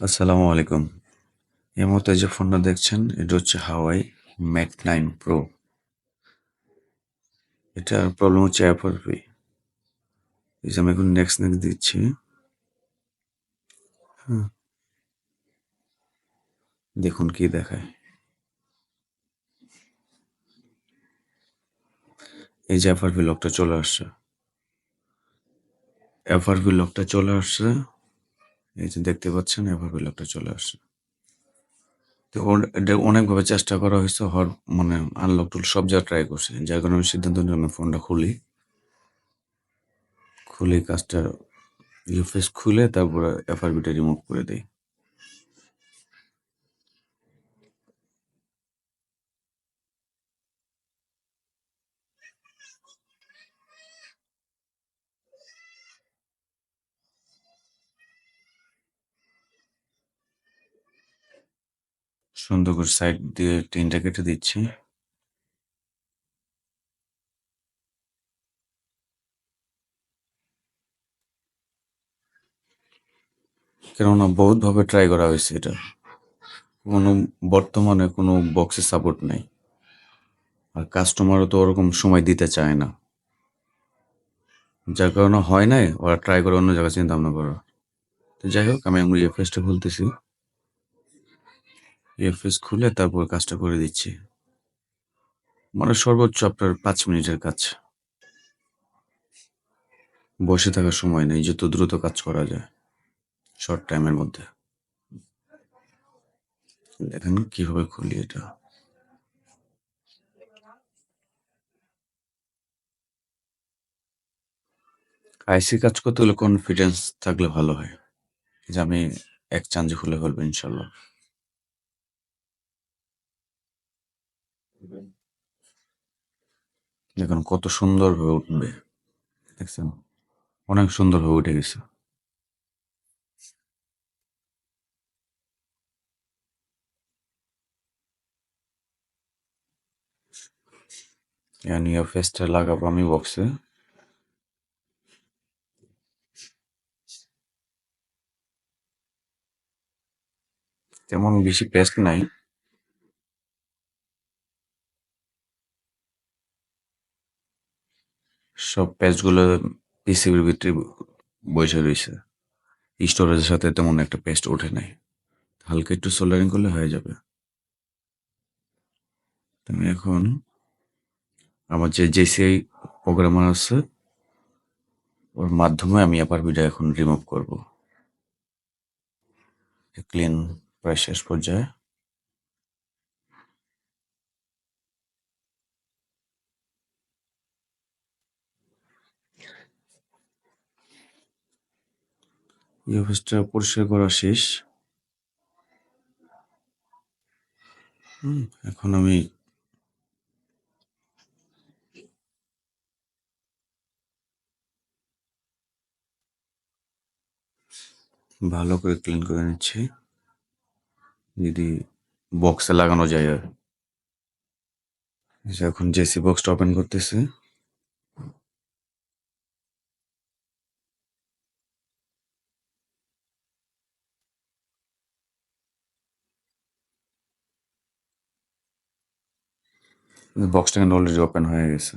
আসসালামু আলাইকুম। এই মুহূর্তে যে ফোনটা দেখছেন, এটা হচ্ছে হাওয়াই ম্যাক নাইন প্রো এটার প্রবলেম হচ্ছে অ্যাপারপি এই যে আমি এখন নেক্সট নেক্সট দিচ্ছি। হ্যাঁ। দেখুন কি দেখায়। এই যে অ্যাপারপি লকটা চলে আসছে। অ্যাপারপি লকটা চলে আসছে। এই যে দেখতে পাচ্ছেন, এভাবে লোকটা চলে আসছে তো এটা অনেকভাবে চেষ্টা করা হয়েছে, হর মানে আনলক টুল সব জায়গায় ট্রাই করছে। যার কারণে আমি সিদ্ধান্ত নিলাম ফোনটা খুলি। খুলে কাজটা ইউফেস খুলে, তারপরে এফআরবিটা রিমুভ করে দেই। সুন্দর করে সাইড দিয়ে টিনটা কেটে দিচ্ছি। কেননা বহুত ভাবে ট্রাই করা হয়েছে এটা। কোনো বর্তমানে কোনো বক্সে সাপোর্ট নেই। আর কাস্টমারও তো ওরকম সময় দিতে চায় না। যার কারণে হয় নাই, ওরা ট্রাই করে অন্য জায়গায় চিন্তা ভাবনা করো। তো যাই হোক, আমি আমার ইএফএসটা খুলতেছি ইএফএস খুলে তারপর কাজটা করে দিচ্ছি। মানে সর্বোচ্চ আপনার পাঁচ মিনিটের কাজ। বসে থাকার সময় নেই যত দ্রুত কাজ করা যায় শর্ট টাইমের মধ্যে। দেখেন কীভাবে খুলি এটা। আইসি কাজ করতে হলে কনফিডেন্স থাকলে ভালো হয়। যে আমি এক চান্সে খুলে ফেলব, ইনশাল্লাহ। দেখুন, কত সুন্দর ভাবে উঠবে। দেখছেন? অনেক সুন্দর ভাবে উঠে গেছে। নিয়ে ফেসটা লাগাবো আমি বক্সে তেমন বেশি পেস্ট নাই। সব পেস্টগুলো পিসিবির ভিতরে বসে রয়েছে। স্টোরেজের সাথে তেমন একটা পেস্ট ওঠে নাই। হালকা একটু সোল্ডারিং করলে হয়ে যাবে। তুমি এখন আমার যে জেসিআই প্রোগ্রামার আছে, ওর মাধ্যমে আমি ভিডিও এখন রিমুভ করব। ক্লিন, প্রায় শেষ পর্যায়ে। এই অফিসটা পরিষ্কার করা শেষ। হুম, এখন আমি ভালো করে ক্লিন করে নিচ্ছি। যদি বক্সে লাগানো যায় আর। এখন জেসি বক্সটা ওপেন করতেছে। বক্সটা কিন্তু অলরেডি ওপেন হয়ে গেছে।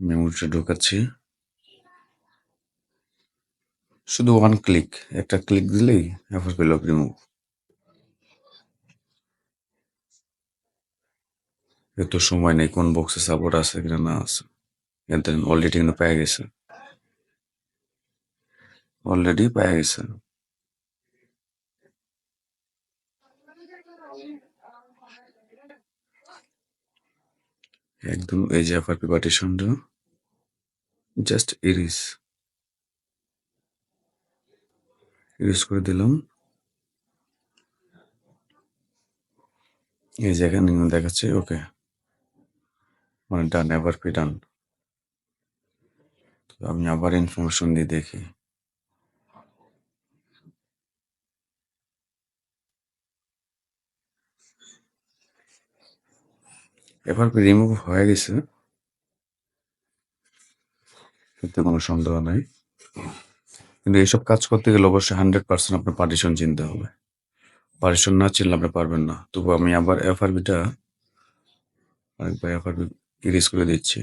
মেমোরিটা ঢোকাচ্ছি। শুধু ওয়ান ক্লিক একটা ক্লিক দিলেই এফআর লক রিমুভ এত সময় নেই কোন বক্সে সাপোর্ট আছে কিনা না আছে। এতে অলরেডি কিন্তু পেয়ে গেছে। অলরেডি পেয়ে গেছে। একদম এই যে এফআরপি পার্টিশনটা জাস্ট ইরিস ইরিস করে দিলাম। এই যে এখানে দেখাচ্ছে ওকে মানে ডান এফআরপি ডান আমি আবার ইনফরমেশন দিয়ে দেখি। এফআরপি রিমুভ হয়ে গেছে। এতে কোনো সন্দেহ নাই। কিন্তু এইসব কাজ করতে গেলে অবশ্যই হান্ড্রেড পার্সেন্ট আপনার পার্টিশন চিনতে হবে। পার্টিশন না চিনলে আপনি পারবেন না। তবু আমি আবার এফআরবিটা আরেকবার এফআরবি ইরেজ করে দিচ্ছি।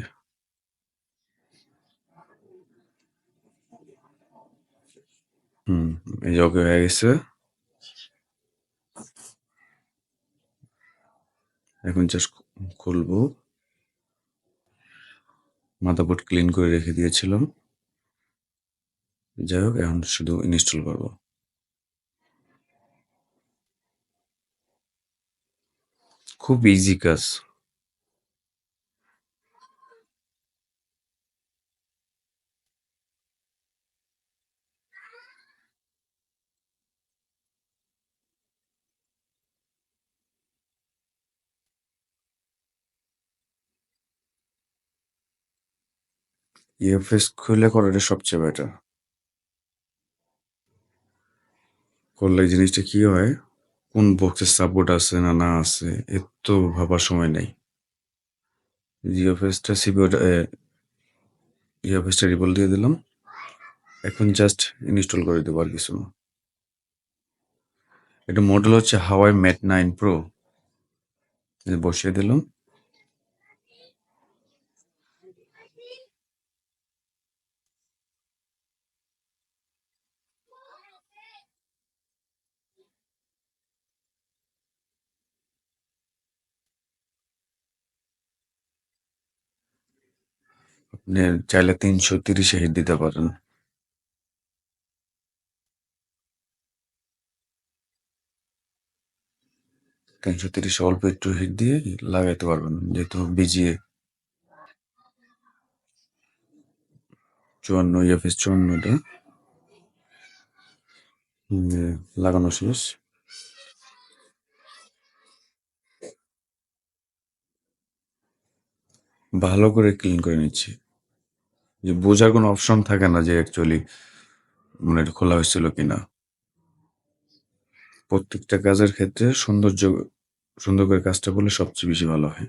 হুম, এই যে ওকে হয়ে গেছে। এখন জাস্ট খুলবো। মাদাবোর্ড ক্লিন করে রেখে দিয়েছিলাম। যাই হোক, এখন শুধু ইনস্টল করব। খুব ইজি কাজ। ইএফএস খুলে করাটা সবচেয়ে বেটার করলে জিনিসটা কি হয়? কোন বক্সের সাপোর্ট আছে না না আছে এর তো ভাবার সময় নেই। জিওফেসটা সিপিওটা ইএফএসটা রিবল দিয়ে দিলাম। এখন জাস্ট ইনস্টল করে দেবো আর কিছু এটা মডেল হচ্ছে হাওয়াই ম্যাট নাইন প্রো বসিয়ে দিলাম। আপনি চাইলে তিনশো তিরিশে হিট দিতে পারেন। তিনশো তিরিশে অল্প একটু হিট দিয়ে লাগাইতে পারবেন, যেহেতু বিজিয়ে চুয়ান্ন ইএফএস চুয়ান্নটা। লাগানো শেষ। ভালো করে ক্লিন করে নিচ্ছি। যে বোঝার কোনো অপশন থাকে না যে অ্যাকচুয়ালি মানে এটা খোলা হয়েছিল কিনা। প্রত্যেকটা কাজের ক্ষেত্রে সৌন্দর্য, সুন্দর করে কাজটা করলে সবচেয়ে বেশি ভালো হয়।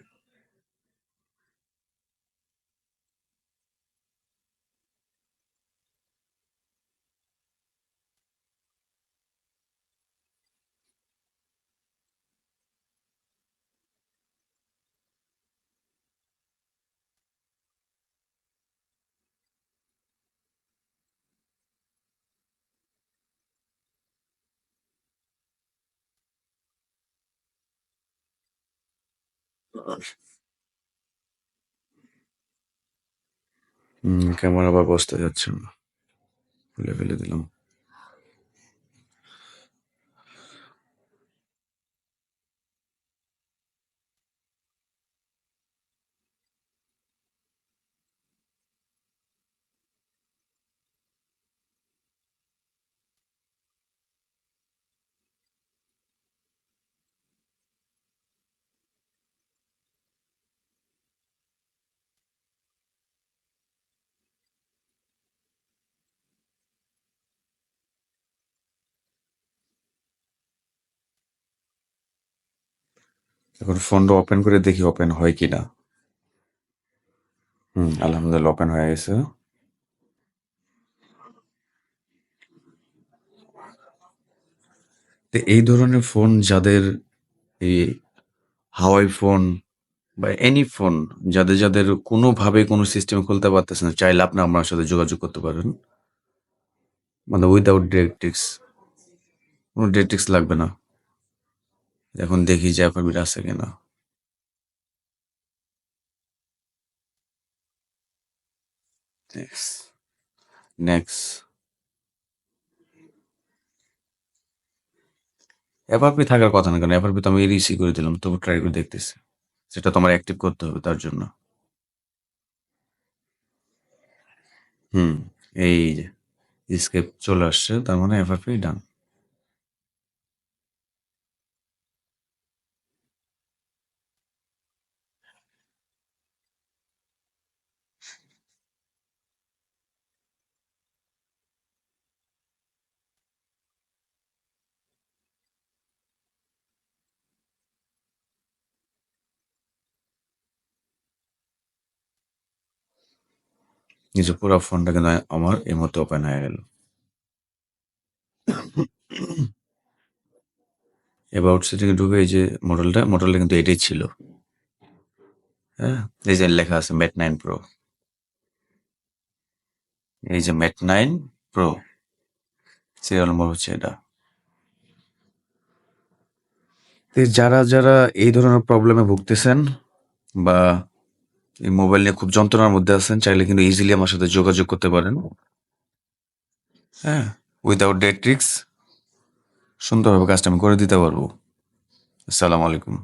হুম ক্যামেরা আবার বসতে যাচ্ছে? না খুলে ফেলে দিলাম। এখন ফোনটা ওপেন করে দেখি ওপেন হয় কিনা। হুম, আলহামদুলিল্লাহ ওপেন হয়ে গেছে। এই ধরনের ফোন যাদের এই হাওয়াই ফোন বা এনি ফোন যাদের যাদের কোনোভাবে কোনো সিস্টেম খুলতে পারতেছে না, চাইলে আপনি আমার সাথে যোগাযোগ করতে পারেন। মানে উইদাউট ডিরেক্টিক্স কোনো ডিরেক্টিক্স লাগবে না। এখন দেখি অ্যাপারবিট আছে কিনা। নেক্সট নেক্সট থাকার কথা না কারণ অ্যাপারপি তো আমি রিসি করে দিলাম, তবু ট্রাই করে দেখতেছি। সেটা তোমার অ্যাক্টিভ করতে হবে তার জন্য। হুম, এই যে স্কেপ চলে আসছে, তার মানে এফআরপি ডান নিজে পুরো ফোনটা কিন্তু আমার এই মতো ওপেন হয়ে গেল অ্যাবাউট সেটিংয়ে ঢুকে এই যে মডেলটা, মডেলটা কিন্তু এটাই ছিল। হ্যাঁ? এই যে লেখা আছে ম্যাট নাইন প্রো। এই যে Mate nine pro. Serial number হচ্ছে এটা। যারা, যারা এই ধরনের প্রবলেমে ভুগতেছেন বা এই মোবাইল নিয়ে খুব যন্ত্রণার মধ্যে আছেন, চাইলে কিন্তু ইজিলি আমার সাথে যোগাযোগ করতে পারেন। হ্যাঁ? উইদাউট ডেট রিস্ক সুন্দরভাবে কাজটা আমি করে দিতে পারব। আসসালামু আলাইকুম।